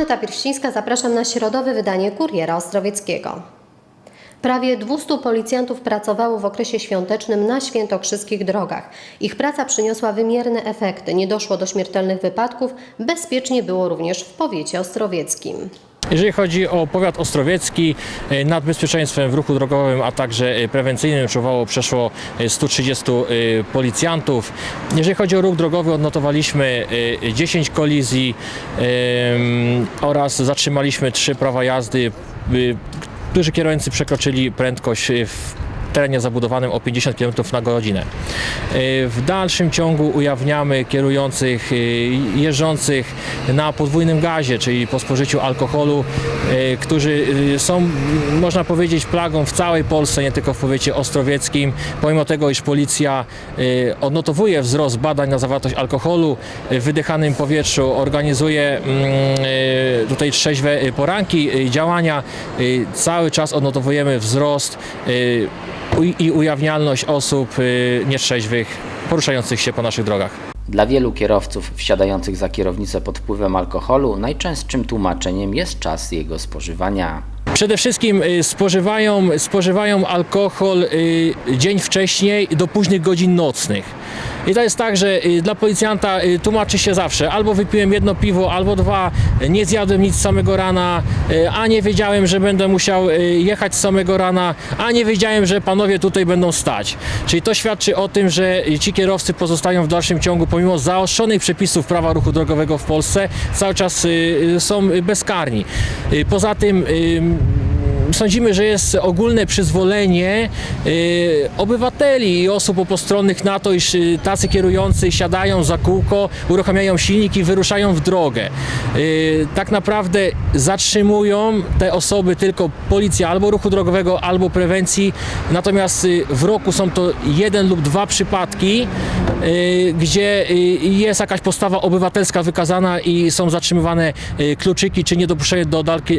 Aneta Pierścińska, zapraszam na środowe wydanie Kuriera Ostrowieckiego. Prawie 200 policjantów pracowało w okresie świątecznym na świętokrzyskich drogach. Ich praca przyniosła wymierne efekty. Nie doszło do śmiertelnych wypadków. Bezpiecznie było również w powiecie ostrowieckim. Jeżeli chodzi o powiat ostrowiecki, e, nad bezpieczeństwem w ruchu drogowym, a także e, prewencyjnym czuwało przeszło e, 130 e, policjantów. Jeżeli chodzi o ruch drogowy, odnotowaliśmy e, 10 kolizji oraz zatrzymaliśmy 3 prawa jazdy, którzy kierujący przekroczyli prędkość w terenie zabudowanym o 50 km na godzinę. E, W dalszym ciągu ujawniamy kierujących, e, jeżdżących na podwójnym gazie, czyli po spożyciu alkoholu, e, którzy są, można powiedzieć, plagą w całej Polsce, nie tylko w powiecie ostrowieckim. Pomimo tego, iż policja odnotowuje wzrost badań na zawartość alkoholu w wydychanym powietrzu, organizuje mm, tutaj trzeźwe poranki działania, cały czas odnotowujemy wzrost i ujawnialność osób y, nietrzeźwych poruszających się po naszych drogach. Dla wielu kierowców wsiadających za kierownicę pod wpływem alkoholu najczęstszym tłumaczeniem jest czas jego spożywania. Przede wszystkim y, spożywają, spożywają alkohol y, dzień wcześniej do późnych godzin nocnych. I to jest tak, że y, dla policjanta y, tłumaczy się zawsze albo wypiłem jedno piwo, albo dwa, nie zjadłem nic samego rana, y, a nie wiedziałem, że będę musiał jechać samego rana, a nie wiedziałem, że panowie tutaj będą stać. Czyli to świadczy o tym, że ci kierowcy pozostają w dalszym ciągu, pomimo zaostrzonych przepisów prawa ruchu drogowego w Polsce, cały czas są bezkarni. Poza tym Sądzimy, że jest ogólne przyzwolenie y, obywateli i osób postronnych na to, iż y, tacy kierujący siadają za kółko, uruchamiają silnik i wyruszają w drogę. Y, tak naprawdę zatrzymują te osoby tylko policja albo ruchu drogowego, albo prewencji. Natomiast w roku są to jeden lub dwa przypadki, gdzie jest jakaś postawa obywatelska wykazana i są zatrzymywane kluczyki, czy niedopuszczenie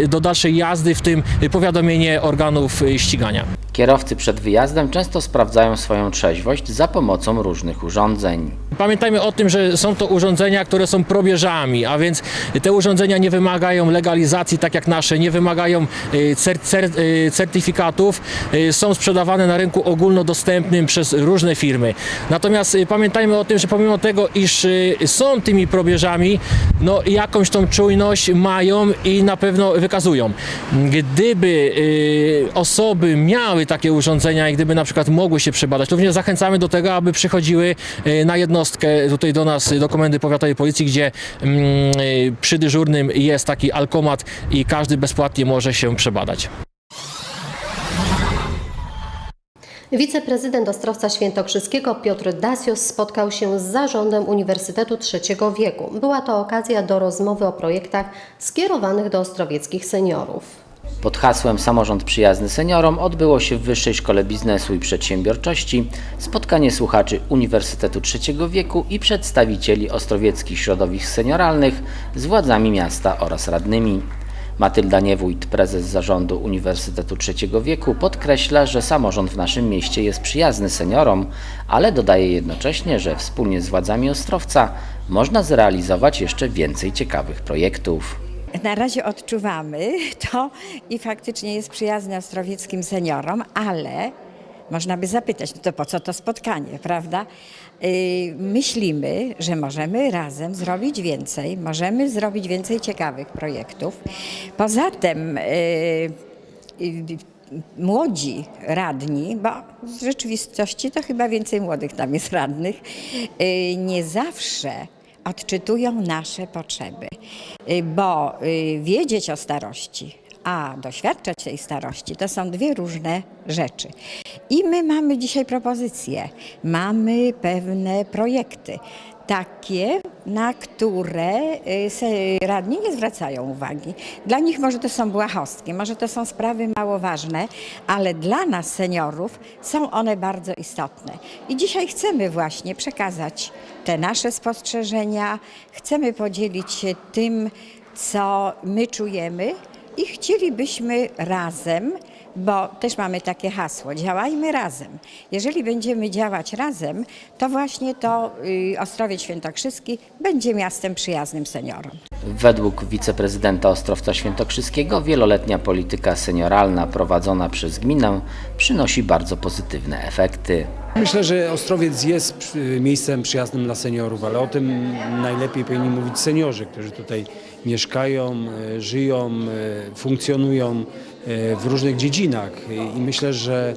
do, dalszej jazdy, w tym y, powiadomienie organów y, ścigania. Kierowcy przed wyjazdem często sprawdzają swoją trzeźwość za pomocą różnych urządzeń. Pamiętajmy o tym, że są to urządzenia, które są probierzami, a więc te urządzenia nie wymagają legalizacji, tak jak nasze, nie wymagają y, cer, cer, y, certyfikatów, y, są sprzedawane na rynku ogólnodostępnym przez różne firmy. Natomiast pamiętajmy o tym, że pomimo tego, iż są tymi probierzami, no jakąś tą czujność mają i na pewno wykazują. Gdyby osoby miały takie urządzenia i gdyby na przykład mogły się przebadać, to również zachęcamy do tego, aby przychodziły y, na jednostkę tutaj do nas, do Komendy Powiatowej Policji, gdzie mm, y, przy dyżurnym jest taki alkomat i każdy bezpłatnie może się przebadać. Wiceprezydent Ostrowca Świętokrzyskiego Piotr Dasios spotkał się z zarządem Uniwersytetu Trzeciego Wieku. Była to okazja do rozmowy o projektach skierowanych do ostrowieckich seniorów. Pod hasłem Samorząd przyjazny seniorom odbyło się w Wyższej Szkole Biznesu i Przedsiębiorczości spotkanie słuchaczy Uniwersytetu Trzeciego Wieku i przedstawicieli ostrowieckich środowisk senioralnych z władzami miasta oraz radnymi. Matylda Niewójt, prezes zarządu Uniwersytetu Trzeciego Wieku, podkreśla, że samorząd w naszym mieście jest przyjazny seniorom, ale dodaje jednocześnie, że wspólnie z władzami Ostrowca można zrealizować jeszcze więcej ciekawych projektów. Na razie odczuwamy to i faktycznie jest przyjazne ostrowieckim seniorom, ale można by zapytać, no to po co to spotkanie, prawda? Yy, myślimy, że możemy razem zrobić więcej, możemy zrobić więcej ciekawych projektów. Poza tym yy, yy, młodzi radni, bo w rzeczywistości to chyba więcej młodych tam jest radnych, nie zawsze odczytują nasze potrzeby, Y, bo y, wiedzieć o starości, a doświadczać tej starości to są dwie różne rzeczy. I my mamy dzisiaj propozycje, mamy pewne projekty. Takie, na które y, radni nie zwracają uwagi. Dla nich może to są błahostki, może to są sprawy mało ważne, ale dla nas, seniorów, są one bardzo istotne. I dzisiaj chcemy właśnie przekazać te nasze spostrzeżenia, chcemy podzielić się tym, co my czujemy i chcielibyśmy razem bo też mamy takie hasło, działajmy razem. Jeżeli będziemy działać razem, to właśnie to y, Ostrowiec Świętokrzyski będzie miastem przyjaznym seniorom. Według wiceprezydenta Ostrowca Świętokrzyskiego wieloletnia polityka senioralna prowadzona przez gminę przynosi bardzo pozytywne efekty. Myślę, że Ostrowiec jest miejscem przyjaznym dla seniorów, ale o tym najlepiej powinni mówić seniorzy, którzy tutaj mieszkają, e, żyją, e, funkcjonują e, w różnych dziedzinach. I- myślę, że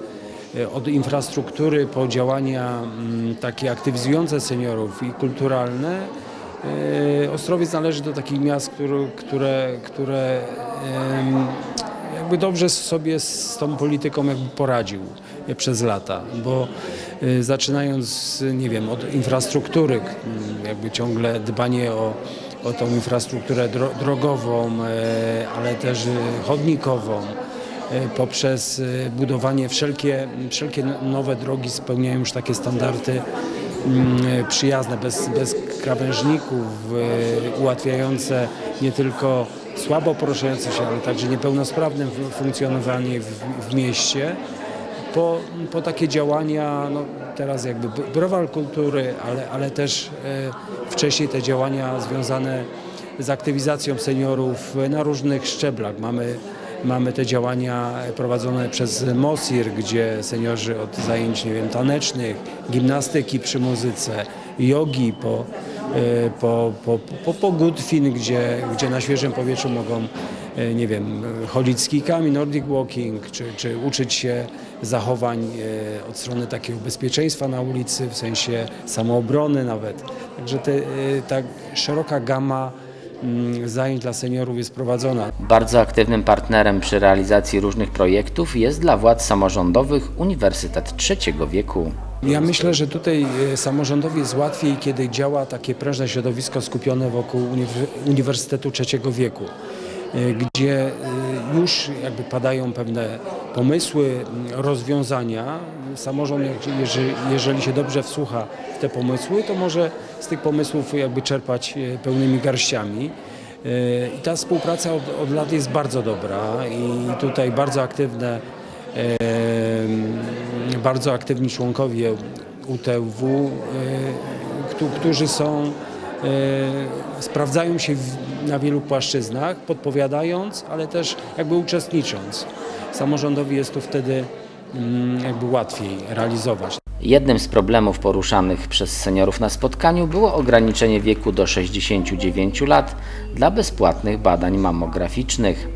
od infrastruktury po działania mm, takie aktywizujące seniorów i kulturalne, Ostrowiec należy do takich miast, które, które, jakby dobrze sobie z tą polityką jakby poradził przez lata, bo e, zaczynając, nie wiem, od infrastruktury, m, jakby ciągle dbanie o, o tą infrastrukturę dro, drogową, e, ale też e, chodnikową, e, poprzez e, budowanie wszelkie, wszelkie nowe drogi spełniają już takie standardy mm, przyjazne, bez, bez krawężników, e, ułatwiające nie tylko słabo poruszające się, ale także niepełnosprawnym funkcjonowanie w, w mieście. Po, po takie działania, no teraz jakby browar kultury, ale, ale też e, wcześniej te działania związane z aktywizacją seniorów na różnych szczeblach. Mamy, mamy te działania prowadzone przez MOSIR, gdzie seniorzy od zajęć nie wiem, tanecznych, gimnastyki przy muzyce, jogi po, po, po, po, po Gutfin, gdzie, gdzie na świeżym powietrzu mogą e, nie wiem, chodzić z nordic walking, czy, czy uczyć się zachowań e, od strony takiego bezpieczeństwa na ulicy, w sensie samoobrony nawet. Także te, e, ta szeroka gama mm, zajęć dla seniorów jest prowadzona. Bardzo aktywnym partnerem przy realizacji różnych projektów jest dla władz samorządowych Uniwersytet Trzeciego Wieku. Ja myślę, że tutaj e, samorządowi jest łatwiej, kiedy działa takie prężne środowisko skupione wokół Uniw- Uniwersytetu Trzeciego Wieku, e, gdzie e, już jakby padają pewne pomysły, rozwiązania. Samorząd, jeżeli, jeżeli się dobrze wsłucha w te pomysły, to może z tych pomysłów jakby czerpać pełnymi garściami. I ta współpraca od, od lat jest bardzo dobra i tutaj bardzo aktywne bardzo aktywni członkowie UTW, e, któ- którzy są, e, sprawdzają się na wielu płaszczyznach, podpowiadając, ale też jakby uczestnicząc. Samorządowi jest to wtedy mm, jakby łatwiej realizować. Jednym z problemów poruszanych przez seniorów na spotkaniu było ograniczenie wieku do 69 lat dla bezpłatnych badań mammograficznych.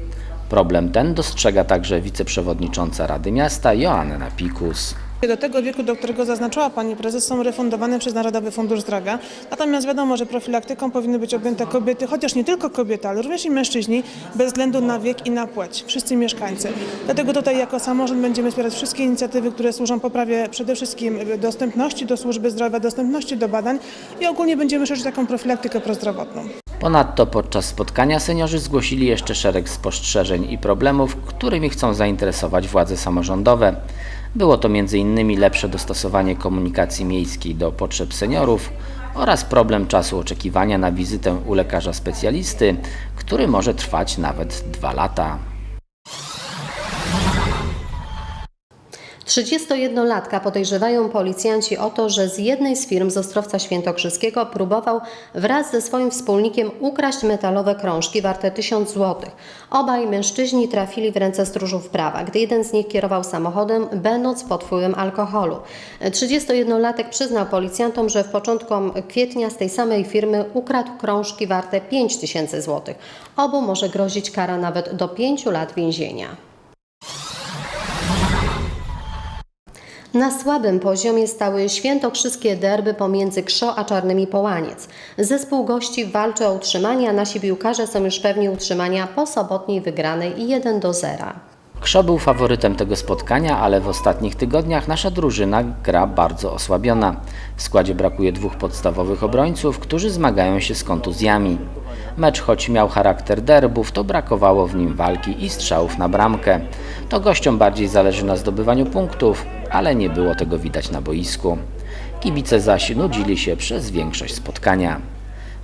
Problem ten dostrzega także wiceprzewodnicząca Rady Miasta Joanna Pikus. Do tego wieku, do którego zaznaczyła Pani Prezes, są refundowane przez Narodowy Fundusz Zdrowia. Natomiast wiadomo, że profilaktyką powinny być objęte kobiety, chociaż nie tylko kobiety, ale również i mężczyźni, bez względu na wiek i na płeć, wszyscy mieszkańcy. Dlatego tutaj jako samorząd będziemy wspierać wszystkie inicjatywy, które służą poprawie przede wszystkim dostępności do służby zdrowia, dostępności do badań i ogólnie będziemy szerzyć taką profilaktykę prozdrowotną. Ponadto podczas spotkania seniorzy zgłosili jeszcze szereg spostrzeżeń i problemów, którymi chcą zainteresować władze samorządowe. Było to m.in. lepsze dostosowanie komunikacji miejskiej do potrzeb seniorów oraz problem czasu oczekiwania na wizytę u lekarza specjalisty, który może trwać nawet dwa lata. 31-latka podejrzewają policjanci o to, że z jednej z firm z Ostrowca Świętokrzyskiego próbował wraz ze swoim wspólnikiem ukraść metalowe krążki warte 1000 zł. Obaj mężczyźni trafili w ręce stróżów prawa, gdy jeden z nich kierował samochodem, będąc pod wpływem alkoholu. 31-latek przyznał policjantom, że w początku kwietnia z tej samej firmy ukradł krążki warte 5000 zł. Obu może grozić kara nawet do 5 lat więzienia. Na słabym poziomie stały świętokrzyskie derby pomiędzy Krzo a Czarnymi Połaniec. Zespół gości walczy o utrzymanie, a nasi piłkarze są już pewni utrzymania po sobotniej wygranej 1 do 0. Krzo był faworytem tego spotkania, ale w ostatnich tygodniach nasza drużyna gra bardzo osłabiona. W składzie brakuje dwóch podstawowych obrońców, którzy zmagają się z kontuzjami. Mecz choć miał charakter derbów, to brakowało w nim walki i strzałów na bramkę. To gościom bardziej zależy na zdobywaniu punktów, ale nie było tego widać na boisku. Kibice zaś nudzili się przez większość spotkania.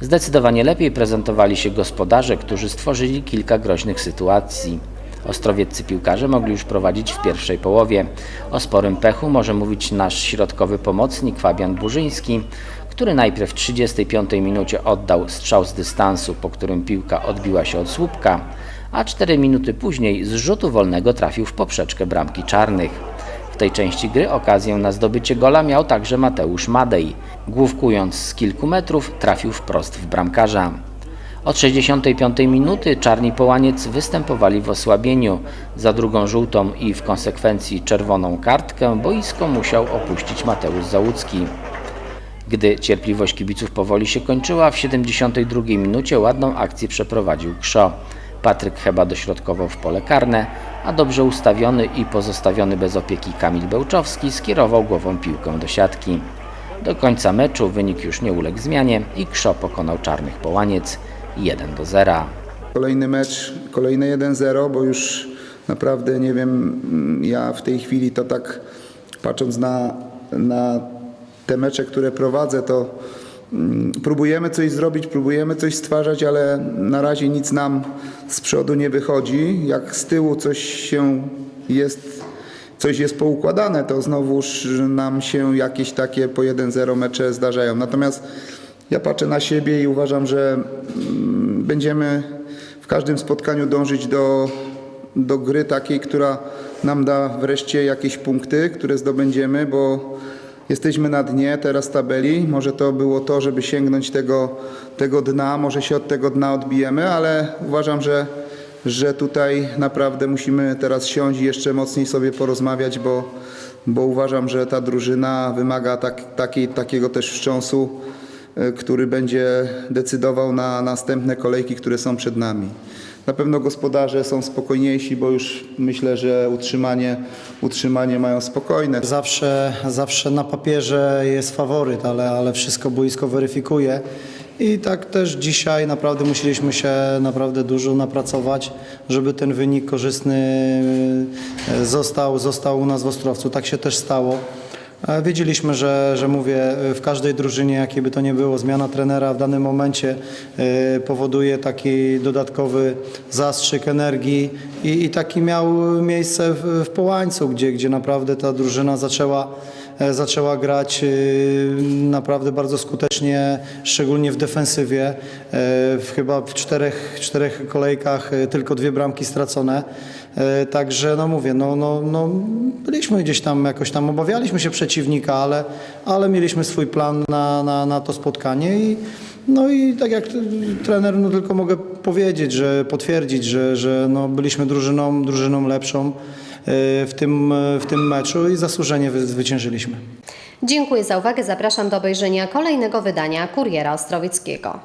Zdecydowanie lepiej prezentowali się gospodarze, którzy stworzyli kilka groźnych sytuacji. Ostrowieccy piłkarze mogli już prowadzić w pierwszej połowie. O sporym pechu może mówić nasz środkowy pomocnik Fabian Burzyński, który najpierw w 35 minucie oddał strzał z dystansu, po którym piłka odbiła się od słupka, a 4 minuty później z rzutu wolnego trafił w poprzeczkę bramki czarnych. W tej części gry okazję na zdobycie gola miał także Mateusz Madej. Główkując z kilku metrów trafił wprost w bramkarza. Od 65 minuty Czarni Połaniec występowali w osłabieniu. Za drugą żółtą i w konsekwencji czerwoną kartkę boisko musiał opuścić Mateusz Załucki. Gdy cierpliwość kibiców powoli się kończyła, w 72 minucie ładną akcję przeprowadził Krzo. Patryk Heba dośrodkował w pole karne, a dobrze ustawiony i pozostawiony bez opieki Kamil Bełczowski skierował głową piłkę do siatki. Do końca meczu wynik już nie uległ zmianie i Krzo pokonał Czarnych Połaniec 1 do 0. Kolejny mecz, kolejne 1-0, bo już naprawdę nie wiem, mm, ja w tej chwili to tak patrząc na, na te mecze, które prowadzę, to mm, próbujemy coś zrobić, próbujemy coś stwarzać, ale na razie nic nam z przodu nie wychodzi. Jak z tyłu coś się jest, coś jest poukładane, to znowuż nam się jakieś takie po 1-0 mecze zdarzają. Natomiast ja patrzę na siebie i uważam, że mm, będziemy w każdym spotkaniu dążyć do, do gry takiej, która nam da wreszcie jakieś punkty, które zdobędziemy, bo jesteśmy na dnie teraz tabeli. Może to było to, żeby sięgnąć tego, tego dna, może się od tego dna odbijemy, ale uważam, że, że tutaj naprawdę musimy teraz siąść i jeszcze mocniej sobie porozmawiać, bo, bo uważam, że ta drużyna wymaga tak, takiej, takiego też wstrząsu, e, który będzie decydował na następne kolejki, które są przed nami. Na pewno gospodarze są spokojniejsi, bo już myślę, że utrzymanie, utrzymanie mają spokojne. Zawsze, zawsze na papierze jest faworyt, ale, ale wszystko boisko weryfikuje. I tak też dzisiaj naprawdę musieliśmy się naprawdę dużo napracować, żeby ten wynik korzystny e, został, został u nas w Ostrowcu. Tak się też stało. E, Wiedzieliśmy, że, że mówię, w każdej drużynie, jakie by to nie było, zmiana trenera w danym momencie e, powoduje taki dodatkowy zastrzyk energii i, i taki miał miejsce w, w Połańcu, gdzie, gdzie naprawdę ta drużyna zaczęła, e, zaczęła grać e, naprawdę bardzo skutecznie, szczególnie w defensywie. E, W chyba w czterech, czterech kolejkach e, tylko dwie bramki stracone. E, Także no mówię, no, no, no byliśmy gdzieś tam, jakoś tam obawialiśmy się przeciwnika, ale, ale mieliśmy swój plan na, na, na to spotkanie i no i tak jak trener, no tylko mogę powiedzieć, że potwierdzić, że, że no byliśmy drużyną, drużyną lepszą e, w tym, w tym meczu i zasłużenie wy- zwyciężyliśmy. Dziękuję za uwagę. Zapraszam do obejrzenia kolejnego wydania Kuriera Ostrowieckiego.